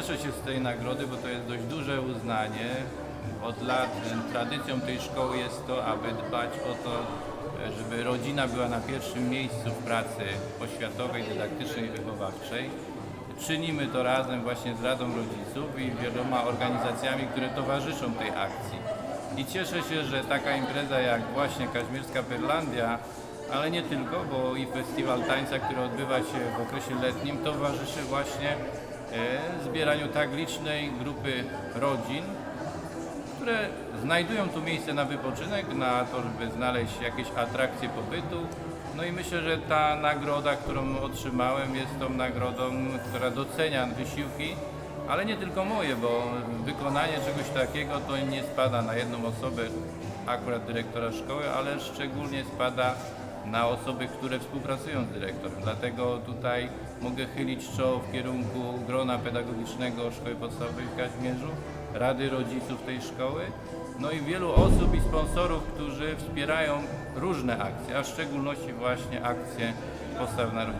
cieszę się z tej nagrody, bo to jest dość duże uznanie. Od lat e, tradycją tej szkoły jest to, aby dbać o to, e, żeby rodzina była na pierwszym miejscu w pracy oświatowej, dydaktycznej i wychowawczej. Czynimy to razem właśnie z Radą Rodziców i wieloma organizacjami, które towarzyszą tej akcji. I cieszę się, że taka impreza jak właśnie Kaźmierska Pyrlandia, ale nie tylko, bo i festiwal tańca, który odbywa się w okresie letnim, towarzyszy właśnie zbieraniu tak licznej grupy rodzin, które znajdują tu miejsce na wypoczynek, na to, żeby znaleźć jakieś atrakcje pobytu. No i myślę, że ta nagroda, którą otrzymałem, jest tą nagrodą, która docenia wysiłki, ale nie tylko moje, bo wykonanie czegoś takiego to nie spada na jedną osobę, akurat dyrektora szkoły, ale szczególnie spada na osoby, które współpracują z dyrektorem. Dlatego tutaj mogę chylić czoło w kierunku grona pedagogicznego Szkoły Podstawowej w Kazimierzu, Rady Rodziców tej szkoły, no i wielu osób i sponsorów, którzy wspierają różne akcje, a w szczególności właśnie akcje Postaw na Rodzinę.